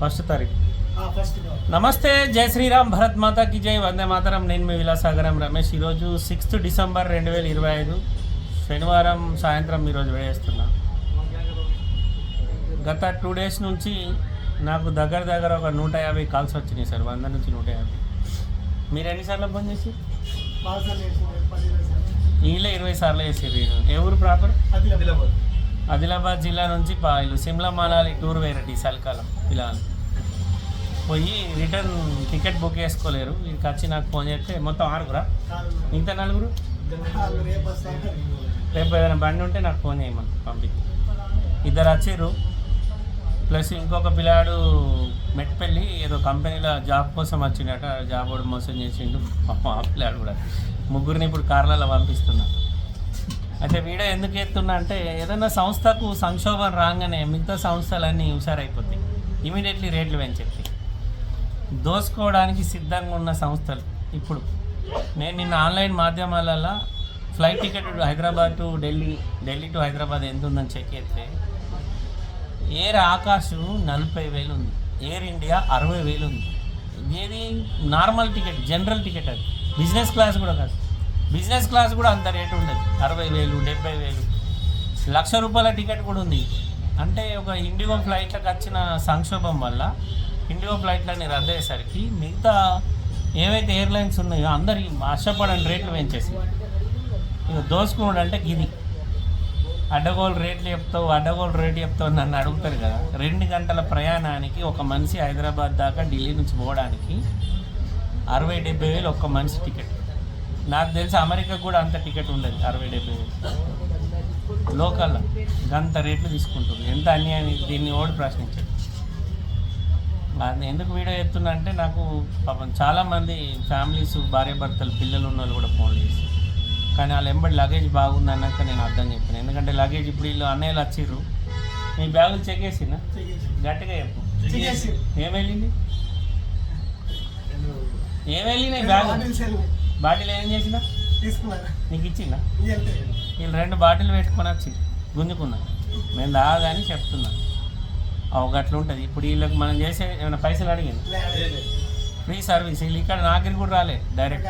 First తారీఖు. నమస్తే జై శ్రీరామ్ భరత్ మాతాకి జై వందే మాతరం నేను మీ విలాసాగరం రమేష్. ఈరోజు సిక్స్త్ డిసెంబర్ రెండు వేల ఇరవై ఐదు శనివారం సాయంత్రం ఈరోజు వేస్తున్నా. గత టూ డేస్ నుంచి నాకు దగ్గర దగ్గర ఒక నూట యాభై కాల్స్ వచ్చినాయి సార్ వంద నుంచి నూట యాభై. మీరు ఎన్నిసార్లు ఫోన్ చేసి? ఈలే ఇరవై సార్లు వేసారు ఏ ఊరు ప్రాపర్? ఆదిలాబాద్. ఆదిలాబాద్ జిల్లా నుంచి పా- వీళ్ళు సిమ్లా మనాలి టూర్ వేరటి చలికాలం పిల్లలు పోయి రిటర్న్ టికెట్ బుక్ చేసుకోలేరు. వీరికి వచ్చి నాకు ఫోన్ చేస్తే మొత్తం ఆరుగురా? మిగతా నలుగురు? రేపు ఏదైనా బండి ఉంటే నాకు ఫోన్ చేయమని పంపి ఇద్దరు వచ్చారు ప్లస్ ఇంకొక పిల్లాడు మెట్పెళ్ళి ఏదో కంపెనీలో జాబ్ కోసం వచ్చిండట జాబ్ కూడా మోసం చేసిండు. ఆ పిల్లాడు కూడా. ముగ్గురిని ఇప్పుడు కార్లలో పంపిస్తున్నాను అయితే వీడియో ఎందుకు ఎత్తున్నా అంటే ఏదైనా సంస్థకు సంక్షోభం రాగానే మిగతా సంస్థలన్నీ హుషారైపోతాయి. ఇమీడియట్లీ రేట్లు పెంచేస్తాయి. దోసుకోవడానికి సిద్ధంగా ఉన్న సంస్థలు ఇప్పుడు. నేను నిన్న ఆన్లైన్ మాధ్యమాలలో flight ticket Hyderabad to Delhi Delhi to Hyderabad ఎంత ఉందని చెక్ చేస్తే ఎయిర్ ఆకాశ్ నలభై వేలు ఉంది. ఎయిర్ ఇండియా అరవై వేలు ఉంది. ఏది? నార్మల్ టికెట్ జనరల్ టికెట్ అది. బిజినెస్ క్లాస్ కూడా కాదు. బిజినెస్ క్లాస్ కూడా అంత రేటు ఉండదు. అరవై వేలు డెబ్బై వేలు. లక్ష రూపాయల టికెట్ కూడా ఉంది. అంటే ఒక ఇండిగో ఫ్లైట్లకు వచ్చిన సంక్షోభం వల్ల ఇండిగో ఫ్లైట్లన్నీ రద్దు అయ్యేసరికి మిగతా ఏవైతే ఎయిర్లైన్స్ ఉన్నాయో అందరికి ఆశపడని రేట్లు పెంచేసి ఇక దోసుకున్నాడు అంటే ఇది అడ్డగోలు రేట్లు చెప్తావు అడ్డగోలు రేటు చెప్తావు నన్ను అడుగుతారు కదా. రెండు గంటల ప్రయాణానికి ఒక మనిషి హైదరాబాద్ దాకా ఢిల్లీ నుంచి పోవడానికి అరవై డెబ్బై వేలు ఒక్క మనిషి టికెట్. నాకు తెలిసి అమెరికా కూడా అంత టికెట్ ఉండదు అరవై డెబ్బై వేలు. లోకల్ గంత రేట్లు తీసుకుంటుంది. ఎంత అన్యాయం? దీన్ని ఓడి ప్రశ్నించాడు? అది ఎందుకు వీడియో ఎత్తున్నా అంటే నాకు పాపం చాలామంది ఫ్యామిలీస్ భార్య భర్తలు పిల్లలు ఉన్న వాళ్ళు కూడా ఫోన్లు చేసి కానీ వాళ్ళ ఎంబడి లగేజ్ బాగుంది అన్నాక నేను అర్థం చెప్పాను. ఎందుకంటే లగేజ్ ఇప్పుడు వీళ్ళు అన్నయ్యలు వచ్చిర్రు. మీ బ్యాగులు చెక్ చేసినా? గట్టిగా చెప్పు. ఏం వెళ్ళింది? ఏం వెళ్ళినాయి బ్యాగు బాటిల్ ఏం చేసినా? తీసుకున్నాను నీకు ఇచ్చిందా? వీళ్ళు రెండు బాటిల్ పెట్టుకొని వచ్చి గుంజుకున్నా. నేను దాగాని చెప్తున్నా. అట్లా ఉంటుంది. ఇప్పుడు వీళ్ళకి మనం చేసే ఏమైనా పైసలు అడిగింది? ఫ్రీ సర్వీస్ వీళ్ళు ఇక్కడ నాగిరి కూడా రాలే డైరెక్ట్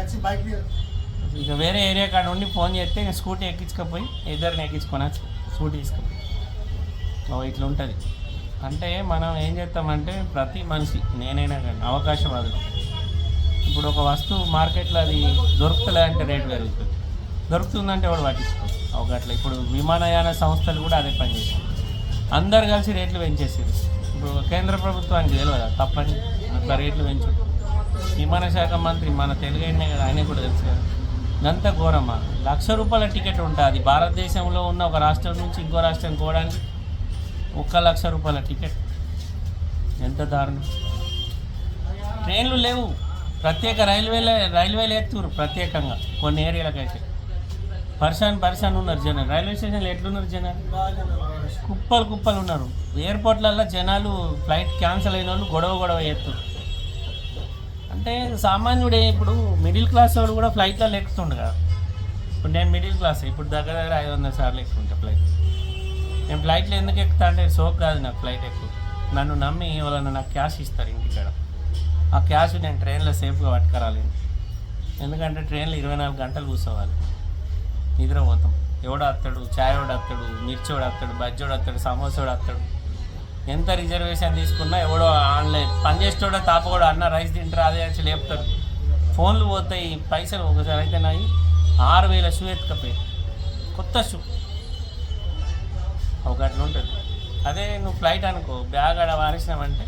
ఇక వేరే ఏరియా కాడ ఉండి ఫోన్ చేస్తే నేను స్కూటీ ఎక్కించుకపోయి ఇద్దరిని ఎక్కించుకొని వచ్చి స్కూటీ తీసుకుపోయి ఓ ఇట్లా ఉంటుంది. అంటే మనం ఏం చేస్తామంటే ప్రతి మనిషి నేనైనా కానీ అవకాశవాదులు ఇప్పుడు ఒక వస్తువు మార్కెట్లో అది దొరుకుతలే అంటే రేటు పెరుగుతుంది. దొరుకుతుందంటే వాడు పట్టించుకో ఒక అట్లా ఇప్పుడు విమానయాన సంస్థలు కూడా అదే పని చేశారు. అందరు కలిసి రేట్లు పెంచేసారు ఇప్పుడు కేంద్ర ప్రభుత్వానికి తెలియదా తప్పని అట్లా రేట్లు పెంచు. విమాన శాఖ మంత్రి మన తెలుగు అయినే కదా ఆయన కూడా తెలుసు కదా. ఇదంతా ఘోరమా? లక్ష రూపాయల టికెట్ ఉంటుంది. భారతదేశంలో ఉన్న ఒక రాష్ట్రం నుంచి ఇంకో రాష్ట్రం పోవడానికి ఒక్క లక్ష రూపాయల టికెట్. ఎంత దారుణం. ట్రైన్లు లేవు. ప్రత్యేక రైల్వేలే రైల్వేలు ఎత్తురు ప్రత్యేకంగా కొన్ని ఏరియాలకైతే. పర్సన్ పర్సన్ ఉన్నారు జనాలు రైల్వే స్టేషన్లో ఎట్లున్నారు జనాలు కుప్పలు కుప్పలు ఉన్నారు. ఎయిర్పోర్ట్లలో జనాలు ఫ్లైట్ క్యాన్సిల్ అయిన వాళ్ళు గొడవ గొడవ ఎత్తురు అంటే సామాన్యుడే ఇప్పుడు మిడిల్ క్లాస్ వాడు కూడా ఫ్లైట్లో ఎక్కుతుండు కదా ఇప్పుడు నేను మిడిల్ క్లాస్ ఇప్పుడు దగ్గర దగ్గర ఐదు వందల సార్లు ఎక్కుంటా ఫ్లైట్. నేను ఫ్లైట్లో ఎందుకు ఎక్కుతా అంటే సోక్ కాదు నాకు ఫ్లైట్ ఎక్కువ నన్ను నమ్మి ఎవరైనా నాకు క్యాష్ ఇస్తారు ఇంటికాడ. ఆ క్యాష్ నేను ట్రైన్లో సేఫ్గా పట్టుకురాలి. ఎందుకంటే ట్రైన్లో ఇరవై నాలుగు గంటలు కూర్చోవాలి. నిద్రపోతాం ఎవడు వస్తాడు చాయ్ వాడు వస్తాడు మిర్చోడు వస్తాడు బజ్జోడు వస్తాడు సమోసోడు వస్తాడు ఎంత రిజర్వేషన్ తీసుకున్నా ఎవడో ఆన్లైన్ పని చేసేటోడో తాపకూడో అన్న రైస్ తింటారు అదే వచ్చి లేపుతాడు ఫోన్లు పోతాయి పైసలు ఒకసారి అయితే నాయి. ఆరు వేల షూ ఎత్తుకపోయి. కొత్త షూ. ఒక అట్లా ఉంటుంది. అదే నువ్వు ఫ్లైట్ అనుకో బ్యాగ్ ఆడ వారేసినామంటే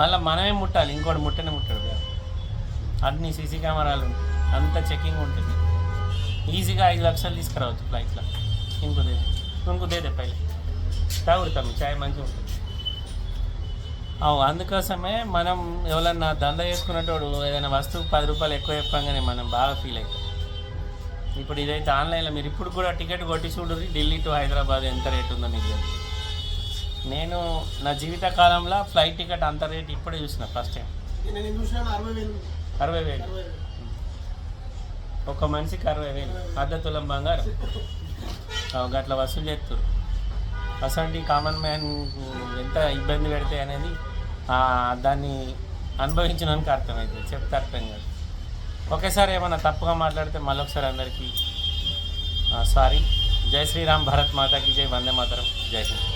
మళ్ళీ మనమే ముట్టాలి ఇంకోటి ముట్టనే ముట్టాడు అన్ని సీసీ కెమెరాలు ఉంటాయి. అంత చెకింగ్ ఉంటుంది. ఈజీగా ఐదు లక్షలు తీసుకురావచ్చు ఫ్లైట్లో ఇంకో దేదే ఇంకో దేదే పైన తాగుతాం చాయ్ మంచిగా ఉంటుంది. అవు అందుకోసమే మనం ఎవరన్నా దంద చేసుకునేటోడు ఏదైనా వస్తువు పది రూపాయలు ఎక్కువ చెప్పంగానే మనం బాగా ఫీల్ అవుతాం. ఇప్పుడు ఇదైతే ఆన్లైన్లో మీరు ఇప్పుడు కూడా టికెట్ కొట్టి చూడరు ఢిల్లీ టు హైదరాబాద్ ఎంత రేట్ ఉందో మీకు తెలుసు. నేను నా జీవిత కాలంలో ఫ్లైట్ టికెట్ అంత రేట్ ఇప్పుడే చూసిన ఫస్ట్ టైం. అరవై వేలు. ఒక మనిషికి అరవై వేలు. అర్ధ తులం బంగారం. గట్ల వసూలు చేస్తారు అసలు కామన్ మ్యాన్ ఎంత ఇబ్బంది పెడతాయి అనేది దాన్ని అనుభవించినానికి అర్థమవుతుంది చెప్తే అర్థం కాదు. ఒకేసారి ఏమైనా తప్పుగా మాట్లాడితే మళ్ళొకసారి అందరికీ సారీ. జై శ్రీరామ్ భరత్ మాతాకి జై వందే మాతరం. జై హింద్.